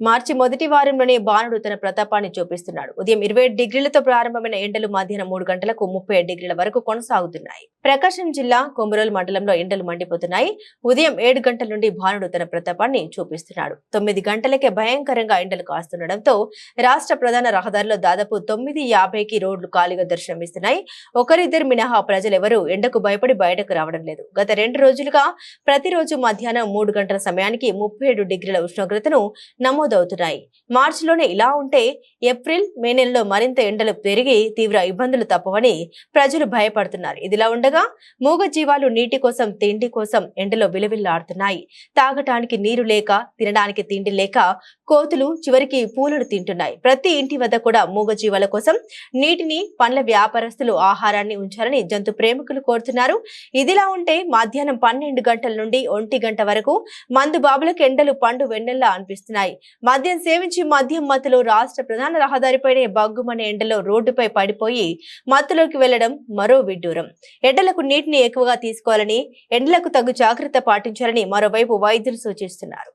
మార్చి మొదటి వారంలోనే బాణుడు తన ప్రతాపాన్ని చూపిస్తున్నాడు. ఉదయం ఇరవై డిగ్రీలతో ప్రారంభమైన ఎండలు మధ్యాహ్నం మూడు గంటలకు ముప్పై డిగ్రీల వరకు కొనసాగుతున్నాయి. ప్రకాశం జిల్లా కొమరోలు మండలంలో ఎండలు మండిపోతున్నాయి. ఉదయం ఏడు గంటల నుండి బాణుడు తన ప్రతాపాన్ని చూపిస్తున్నాడు. తొమ్మిది గంటలకే భయంకరంగా ఎండలు కాస్తుండటంతో రాష్ట్ర ప్రధాన రహదారిలో దాదాపు తొమ్మిది యాభైకి రోడ్లు ఖాళీగా దర్శనమిస్తున్నాయి. ఒకరిద్దరు మినహా ప్రజలెవరూ ఎండకు భయపడి బయటకు రావడం లేదు. గత రెండు రోజులుగా ప్రతిరోజు మధ్యాహ్నం మూడు గంటల సమయానికి ముప్పై ఏడు డిగ్రీల ఉష్ణోగ్రతను నమోదు నమోదవుతున్నాయి. మార్చిలోనే ఇలా ఉంటే ఏప్రిల్ మే నెలలో మరింత ఎండలు పెరిగి తీవ్ర ఇబ్బందులు తప్పవని ప్రజలు భయపడుతున్నారు. ఇదిలా ఉండగా మూగ జీవాలు నీటి కోసం తిండి కోసం ఎండలో విలవిల్లాడుతున్నాయి. తాగటానికి నీరు లేక తినడానికి తిండి లేక కోతులు చివరికి పూలను తింటున్నాయి. ప్రతి ఇంటి వద్ద కూడా మూగ జీవాల కోసం నీటిని పండ్ల వ్యాపారస్తులు ఆహారాన్ని ఉంచాలని జంతు ప్రేమికులు కోరుతున్నారు. ఇదిలా ఉంటే మధ్యాహ్నం పన్నెండు గంటల నుండి ఒంటి గంట వరకు మందు బాబులకు ఎండలు పండు వెన్నెల్లా అనిపిస్తున్నాయి. మద్యం సేవించి మద్యం మత్తులో రాష్ట్ర ప్రధాన రహదారిపైనే బగ్గుమనే ఎండలో రోడ్డుపై పడిపోయి మత్తులోకి వెళ్ళడం మరో విడ్డూరం. ఎండలకు నీటిని ఎక్కువగా తీసుకోవాలని ఎండలకు తగు జాగ్రత్త పాటించాలని మరోవైపు వైద్యులు సూచిస్తున్నారు.